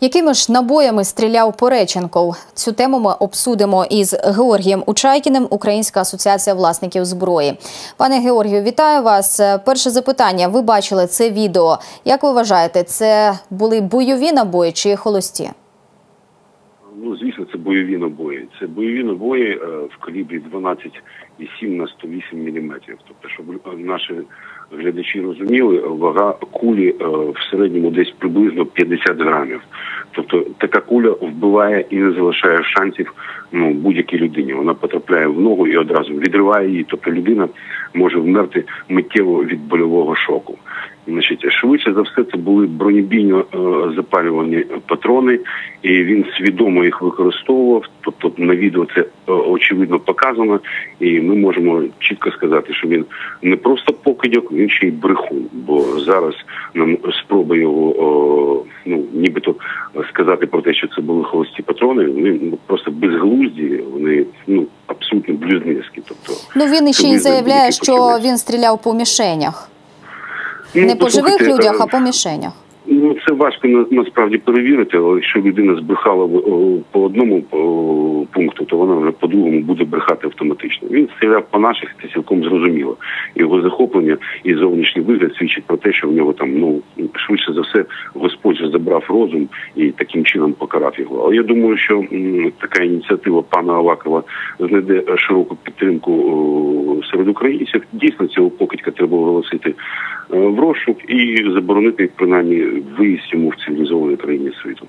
Якими ж набоями стріляв Пореченков? Цю тему ми обсудимо із Георгієм Учайкіним, Українська асоціація власників зброї. Пане Георгію, вітаю вас. Перше запитання. Ви бачили це відео. Як ви вважаєте, це були бойові набої чи холості? Ну, звісно, це бойові набої. Це бойові набої е, в калібрі 12,7 на 108 мм. Тобто, щоб наші глядачі розуміли, вага кулі е, в середньому десь приблизно 50 грамів. Тобто така куля вбиває і не залишає шансів ну, будь-якій людині. Вона потрапляє в ногу і одразу відриває її. Тобто людина може вмерти миттєво від больового шоку. Значить, швидше за все, це були бронебійно е, запалювані патрони, і він свідомо їх використовував. Тобто на відео це е, очевидно показано, і ми можемо чітко сказати, що він не просто покидьок, він ще й брехун. Бо зараз нам спроба його о, ну нібито сказати про те, що це були холості патрони. Вони ну, просто безглузді, вони ну абсолютно блюзнірські. Тобто, Ну він іще й заявляє, що він стріляв по мішенях. Ну, Не по живих людях, е, а по мішенях. Ну це важко на, насправді перевірити, але якщо людина збрехала в- по одному пункту, то вона вже по другому буде брехати автоматично. Він стріляв по наших, це цілком зрозуміло. Його захоплення і зовнішній вигляд свідчить про те, що в нього там ну швидше за все Господь забрав розум і таким чином покарав його. Але я думаю, що така ініціатива пана Авакова знайде широку підтримку серед українців. Дійсно, цього покидька треба оголосити в розшук і заборонити принаймні виїзд йому в цивілізованій країні світу.